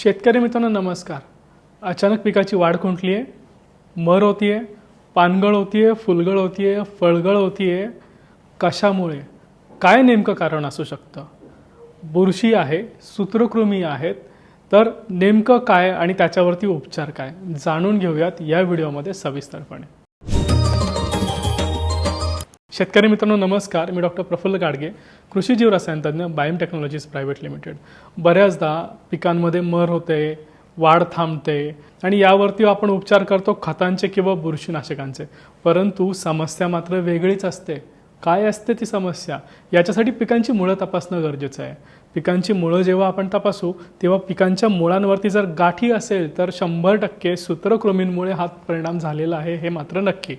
शेतकरी मित्रांनो नमस्कार. अचानक पिकाची वाढ खुंटली आहे मर होती आहे पानगळ होती आहे फुलगळ होती आहे फळगळ होती आहे कशामुळे? काय नेमकं कारण असू शकतं? बुरशी आहे सूत्रकृमी आहेत तर नेमकं काय आणि त्याच्यावरती उपचार काय? जाणून घेऊयात या व्हिडिओमध्ये सविस्तरपणे. शेतकरी मित्रांनो नमस्कार. मी डॉक्टर प्रफुल्ल गाडगे कृषी जीव रसायन बायम टेक्नॉलॉजीज प्रायव्हेट लिमिटेड. बऱ्याचदा पिकांमध्ये मर होते वाढ थांबते आणि यावरती आपण उपचार करतो खतांचे किंवा बुरशीनाशकांचे. परंतु समस्या मात्र वेगळीच असते. काय असते ती समस्या? याच्यासाठी पिकांची मुळं तपासणं गरजेचं आहे. पिकांची मुळं जेव्हा आपण तपासू तेव्हा पिकांच्या मुळांवरती जर गाठी असेल तर शंभर टक्के सूत्रकृमींमुळे हा परिणाम झालेला आहे हे मात्र नक्की.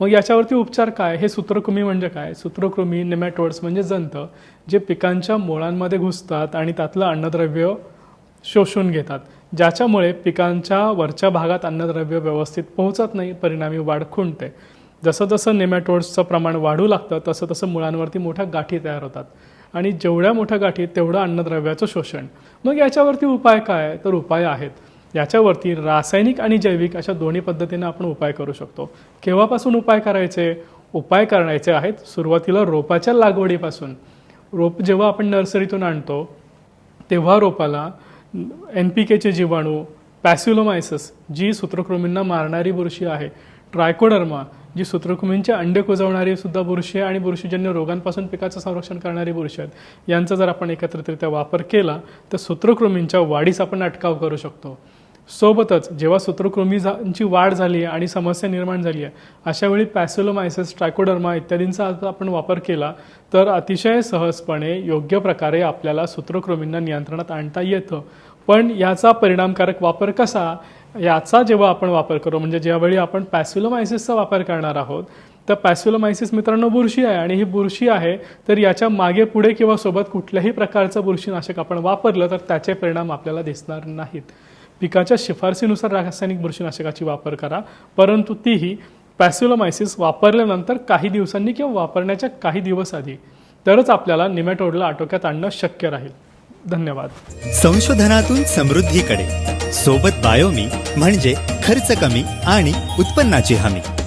मग याच्यावरती उपचार काय? हे सूत्रकृमी म्हणजे काय? सूत्रकृमी निमॅटोड्स म्हणजे जंत जे पिकांच्या मुळांमध्ये घुसतात आणि त्यातलं अन्नद्रव्य शोषून घेतात ज्याच्यामुळे पिकांच्या वरच्या भागात अन्नद्रव्य व्यवस्थित पोहोचत नाही परिणामी वाढ खुंटते. जसं जसं नेमॅटोड्सचं प्रमाण वाढू लागतं तसं तसं मुळांवरती मोठ्या गाठी तयार होतात. आणि जेवढ्या मोठ्या गाठी तेवढं अन्नद्रव्याचं शोषण. मग याच्यावरती उपाय काय? तर उपाय आहेत. याच्यावरती रासायनिक आणि जैविक अशा दोन्ही पद्धतीने आपण उपाय करू शकतो. केव्हापासून उपाय करायचे? उपाय करायचे आहेत सुरुवातीला रोपाच्या लागवडीपासून. रोप जेव्हा आपण नर्सरीतून आणतो तेव्हा रोपाला एन पी केचे जीवाणू पॅसिलोमायसिस जी सूत्रकृमींना मारणारी बुरशी आहे. ट्रायकोडर्मा जी सूत्रकृमींचे अंडे कुजवणारी सुद्धा बुरशी आहे आणि बुरशीजन्य रोगांपासून पिकाचं संरक्षण करणारी बुरशी आहेत. यांचा जर आपण एकत्रितरित्या वापर केला तर सूत्रकृमींच्या वाढीस आपण अटकाव करू शकतो. सोबतच जेव्हा सूत्रकृमींची वाढ झाली आहे आणि समस्या निर्माण झाली आहे अशावेळी पॅसिलोमायसिस ट्रायकोडर्मा इत्यादींचा आपण वापर केला तर अतिशय सहजपणे योग्य प्रकारे आपल्याला सूत्रकृमींना नियंत्रणात आणता येतं. पण याचा परिणामकारक वापर कसा? याचा जेव्हा आपण वापर करू म्हणजे ज्यावेळी आपण पॅसिलोमायसिसचा वापर करणार आहोत तर पॅसिलोमायसिस मित्रांनो बुरशी आहे आणि ही बुरशी आहे तर याच्या मागे पुढे किंवा सोबत कुठल्याही प्रकारचं बुरशीनाशक आपण वापरलं तर त्याचे परिणाम आपल्याला दिसणार नाहीत. पिकाच्या शिफारसीनुसार रासायनिक बुरशीनाशकाची वापर करा परंतु तीही पॅसिलोमायसिस वापरल्यानंतर काही दिवसांनी किंवा वापरण्याच्या काही दिवस आधी. तरच आपल्याला निमॅटोडला आटोक्यात आणणं शक्य राहील. धन्यवाद. संशोधनातून समृद्धीकडे. सोबत बायोमी म्हणजे खर्च कमी आणि उत्पन्नाची हमी.